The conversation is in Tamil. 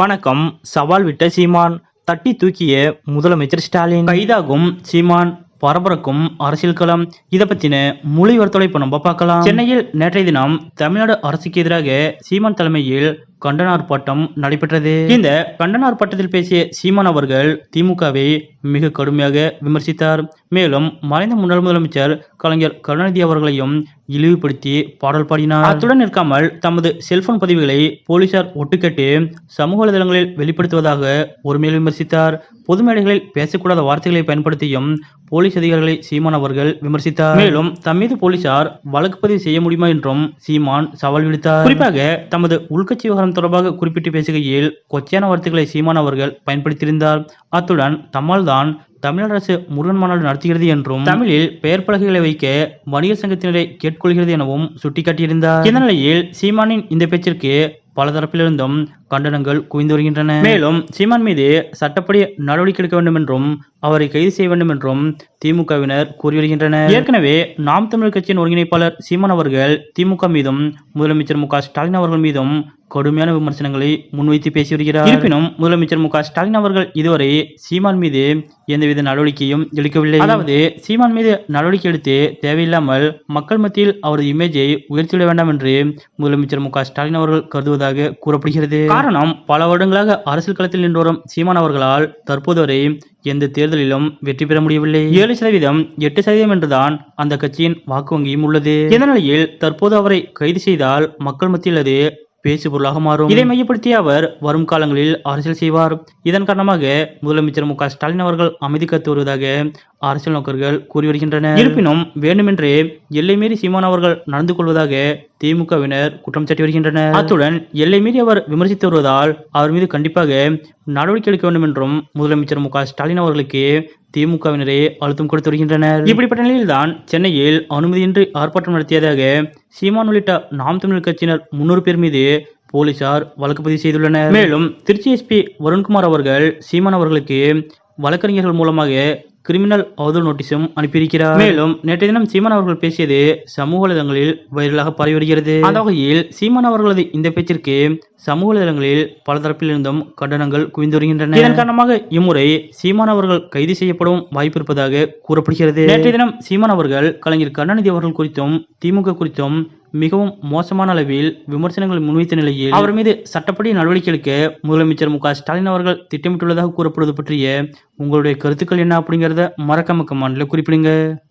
வணக்கம். சவால் விட்ட சீமான். தட்டி தூக்கிய முதலமைச்சர் ஸ்டாலின். கைதாகும் சீமான். பரபரக்கும் அரசியல் களம். இதை பத்தின மொழி விவரத்தோட இப்ப நம்ம பார்க்கலாம். சென்னையில் நேற்றைய தினம் தமிழ்நாடு அரசுக்கு எதிராக சீமான் தலைமையில் கண்டன நடைபெற்றது. இந்த கண்டனார்பாட்டத்தில் பேசிய சீமான் அவர்கள் திமுகவை மிக கடுமையாக விமர்சித்தார். மேலும் மறைந்த முன்னாள் முதலமைச்சர் கலைஞர் கருணாநிதி அவர்களையும் இழிவுபடுத்தி பாடல் பாடினார். அத்துடன் நிற்காமல் தமது செல்போன் பதிவுகளை போலீசார் ஒட்டுக்கட்டு சமூக வலைதளங்களில் வெளிப்படுத்துவதாக ஒருமையில் விமர்சித்தார். பொது மேடைகளில் பேசக்கூடாத வார்த்தைகளை பயன்படுத்தியும் போலீஸ் அதிகாரிகளை சீமான் அவர்கள் விமர்சித்தார். மேலும் தம் மீது போலீசார் வழக்கு பதிவு செய்ய முடியுமா என்றும் சீமான் சவால் விடுத்தார். குறிப்பாக தமது உள்கட்சி விவகாரம் தொடர்பாக குறிப்பிட்டு பேசுகையில் கொச்சையான வார்த்தைகளை சீமான் அவர்கள் பயன்படுத்தியிருந்தார். அத்துடன் தம்மால் தான் தமிழக அரசு முருகன் மாநாடு நடத்துகிறது என்றும் தமிழில் பெயர் பலகைகளை வைக்க வணிகர் சங்கத்தினரை கேட்கொள்கிறது எனவும் சுட்டிக்காட்டியிருந்தார். இந்த நிலையில் சீமானின் இந்த பேச்சிற்கு பல தரப்பிலிருந்தும் கண்டனங்கள் குவிந்து வருகின்றன. மேலும் சீமான் மீது சட்டப்படி நடவடிக்கை எடுக்க வேண்டும் என்றும் அவரை கைது செய்ய வேண்டும் என்றும் திமுகவினர் கூறி வருகின்றனர். ஏற்கனவே நாம் தமிழர் கட்சியின் ஒருங்கிணைப்பாளர் சீமான் அவர்கள் திமுக மீதும் முதலமைச்சர் மு க ஸ்டாலின் அவர்கள் மீதும் கடுமையான விமர்சனங்களை முன்வைத்து பேசி வருகிறார் இருப்பினும் முதலமைச்சர் மு க ஸ்டாலின் அவர்கள் இதுவரை சீமான் மீது எந்தவித நடவடிக்கையும் எடுக்கவில்லை. அதாவது சீமான் மீது நடவடிக்கை எடுத்து தேவையில்லாமல் மக்கள் மத்தியில் அவரது இமேஜை உயர்த்திவிட வேண்டாம் என்று முதலமைச்சர் மு ஸ்டாலின் அவர்கள் கருதுவதாக கூறப்படுகிறது. காரணம் பல வருடங்களாக அரசியல் களத்தில் நின்று வரும் சீமான் அவர்களால் தற்போது வரை எந்த தேர்தலிலும் வெற்றி பெற முடியவில்லை. ஏழு சதவீதம் எட்டு சதவீதம் என்றுதான் அந்த கட்சியின் வாக்கு வங்கியும் உள்ளது. இந்த நிலையில் தற்போது அவரை கைது செய்தால் மக்கள் மத்தியில் அது பேசு பொருளாக மாறும். இதை மையப்படுத்திய அவர் வரும் காலங்களில் அரசியல் செய்வார். இதன் காரணமாக முதலமைச்சர் மு க ஸ்டாலின் அவர்கள் அமைதி கத்து வருவதாக அரசியல் நோக்கர்கள் கூறி வருகின்றனர் இருப்பினும் வேண்டுமென்றே எல்லை மீறி சீமான் அவர்கள் நடந்து கொள்வதாக திமுகவினர் குற்றம் சாட்டி வருகின்றனர். அத்துடன் எல்லை மீறி அவர் விமர்சித்து வருவதால் அவர் மீது கண்டிப்பாக நடவடிக்கை எடுக்க வேண்டும் என்றும் முதலமைச்சர் மு ஸ்டாலின் அவர்களுக்கு திமுகவினரே அழுத்தம் கொடுத்து வருகின்றனர். இப்படிப்பட்ட நிலையில்தான் சென்னையில் அனுமதியின்றி ஆர்ப்பாட்டம் நடத்தியதாக சீமான் உள்ளிட்ட நாம் தமிழர் கட்சியினர் முன்னூறு பேர் மீது போலீசார் வழக்கு பதிவு செய்துள்ளனர். மேலும் திருச்சி எஸ்பி வருண்குமார் அவர்கள் சீமான் அவர்களுக்கு வழக்கறிஞர்கள் மூலமாக கிரிமினல் அவதூறு நோட்டீஸும் அனுப்பியிருக்கிறார். மேலும் நேற்றைய தினம் சீமான் அவர்கள் பேசியது சமூக வலைதளங்களில் வைரலாக பரவி வருகிறது. அந்த வகையில் சீமான் அவர்களது இந்த பேச்சிற்கு சமூக வலைதளங்களில் பல தரப்பிலிருந்தும் கண்டனங்கள் குவிந்து வருகின்றன. இதன் காரணமாக இம்முறை சீமான் அவர்கள் கைது செய்யப்படும் வாய்ப்பு இருப்பதாக கூறப்படுகிறது. நேற்றைய தினம் சீமான் அவர்கள் கலைஞர் கருணாநிதி அவர்கள் குறித்தும் திமுக குறித்தும் மிகவும் மோசமான அளவில் விமர்சனங்கள் முன்வைத்த நிலையில் அவர் மீது சட்டப்படி நடவடிக்கை எடுக்க முதலமைச்சர் மு ஸ்டாலின் அவர்கள் திட்டமிட்டுள்ளதாக கூறப்படுவது பற்றிய உங்களுடைய கருத்துக்கள் என்ன அப்படிங்கறத மறக்காம கமெண்ட்ல குறிப்பிடுங்க.